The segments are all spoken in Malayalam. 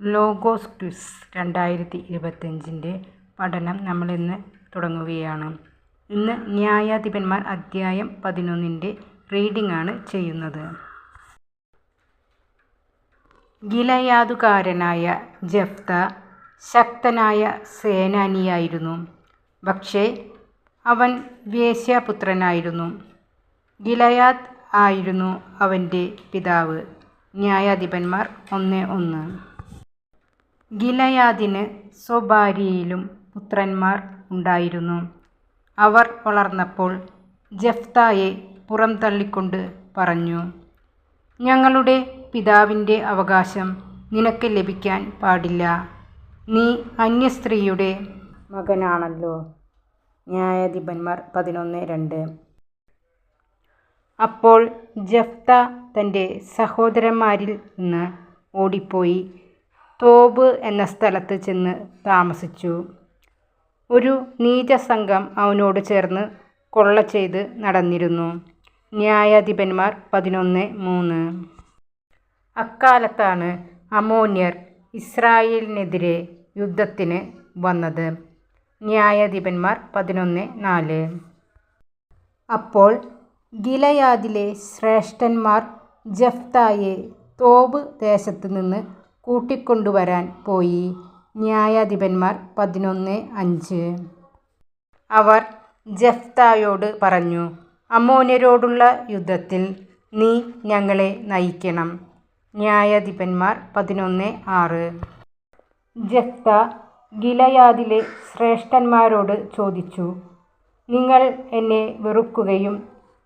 ലോഗോസ് ക്വിസ് രണ്ടായിരത്തി ഇരുപത്തഞ്ചിന്റെ പഠനം നമ്മളിന്ന് തുടങ്ങുകയാണ്. ഇന്ന് ന്യായാധിപന്മാർ അധ്യായം പതിനൊന്നിന്റെ ആണ് ചെയ്യുന്നത്. ഗിലയാതുകാരനായ ജഫ്ത ശക്തനായ സേനാനിയായിരുന്നു. പക്ഷേ അവൻ വേശ്യാപുത്രനായിരുന്നു. ഗിലയാദ് ആയിരുന്നു അവന്റെ പിതാവ്. ന്യായാധിപന്മാർ ഒന്ന് ഒന്ന്. ഗിലയാദിന് സ്വഭാര്യയിലും പുത്രന്മാർ ഉണ്ടായിരുന്നു. അവർ വളർന്നപ്പോൾ ജെഫ്തായെ പുറംതള്ളിക്കൊണ്ട് പറഞ്ഞു ഞങ്ങളുടെ പിതാവിന്റെ അവകാശം നിനക്ക് ലഭിക്കാൻ പാടില്ല. നീ അന്യസ്ത്രീയുടെ മകനാണല്ലോ ന്യായാധിപന്മാർ പതിനൊന്ന് രണ്ട്. അപ്പോൾ ജഫ്ത തന്റെ സഹോദരന്മാരിൽ നിന്ന് ഓടിപ്പോയി. തോബ് എന്ന സ്ഥലത്ത് ചെന്ന് താമസിച്ചു. ഒരു നീചസംഘം അവനോട് ചേർന്ന് കൊള്ള ചെയ്ത് നടന്നിരുന്നു. ന്യായാധിപന്മാർ പതിനൊന്ന് മൂന്ന്. അക്കാലത്താണ് അമോന്യർ ഇസ്രായേലിനെതിരെ യുദ്ധത്തിന് വന്നത്. ന്യായാധിപന്മാർ പതിനൊന്ന് നാല്. അപ്പോൾ ഗിലയാദിലെ ശ്രേഷ്ഠന്മാർ ജഫ്തായെ തോബ് ദേശത്ത് നിന്ന് കൂട്ടിക്കൊണ്ടുവരാൻ പോയി. ന്യായാധിപന്മാർ പതിനൊന്ന് അഞ്ച്. അവർ ജഫ്തായോട് പറഞ്ഞു അമോനരോടുള്ള യുദ്ധത്തിൽ നീ ഞങ്ങളെ നയിക്കണം. ന്യായാധിപന്മാർ പതിനൊന്ന് ആറ്. ജഫ്ത ഗിലയാദിലെ ശ്രേഷ്ഠന്മാരോട് ചോദിച്ചു നിങ്ങൾ എന്നെ വെറുക്കുകയും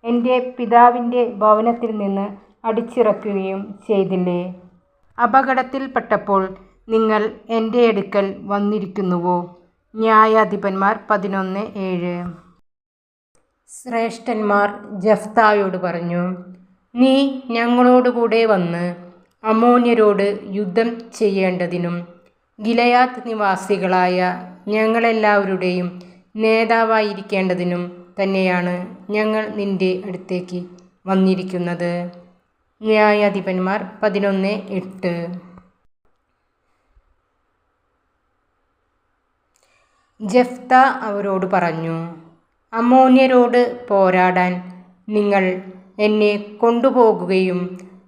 എന്റെ പിതാവിന്റെ ഭവനത്തിൽ നിന്ന് അടിച്ചിറക്കുകയും ചെയ്തില്ലേ? അപകടത്തിൽപ്പെട്ടപ്പോൾ നിങ്ങൾ എന്റെ അടുക്കൽ വന്നിരിക്കുന്നുവോ? ന്യായാധിപന്മാർ പതിനൊന്ന് ഏഴ്. ശ്രേഷ്ഠന്മാർ ജഫ്തായോട് പറഞ്ഞു നീ ഞങ്ങളോടുകൂടെ വന്ന് അമോന്യരോട് യുദ്ധം ചെയ്യേണ്ടതിനും ഗിലയാത്ത് നിവാസികളായ ഞങ്ങളെല്ലാവരുടെയും നേതാവായിരിക്കേണ്ടതിനും തന്നെയാണ് ഞങ്ങൾ നിന്റെ അടുത്തേക്ക് വന്നിരിക്കുന്നത്. ന്യായാധിപന്മാർ പതിനൊന്ന് എട്ട്. ജഫ്ത അവരോട് പറഞ്ഞു അമോന്യരോട് പോരാടാൻ നിങ്ങൾ എന്നെ കൊണ്ടുപോകുകയും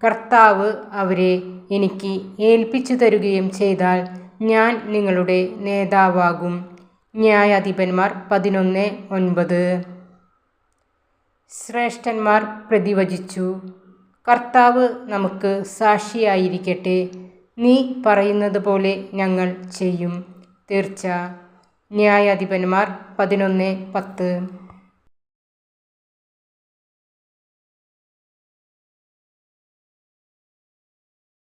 കർത്താവ് അവരെ എനിക്ക് ഏൽപ്പിച്ചു തരുകയും ചെയ്താൽ ഞാൻ നിങ്ങളുടെ നേതാവാകും. ന്യായാധിപന്മാർ പതിനൊന്ന് ഒൻപത്. ശ്രേഷ്ഠന്മാർ പ്രതിവചിച്ചു കർത്താവ് നമുക്ക് സാക്ഷിയായിരിക്കട്ടെ. നീ പറയുന്നത് പോലെ ഞങ്ങൾ ചെയ്യും. തീർച്ച. ന്യായാധിപന്മാർ പതിനൊന്ന് പത്ത്.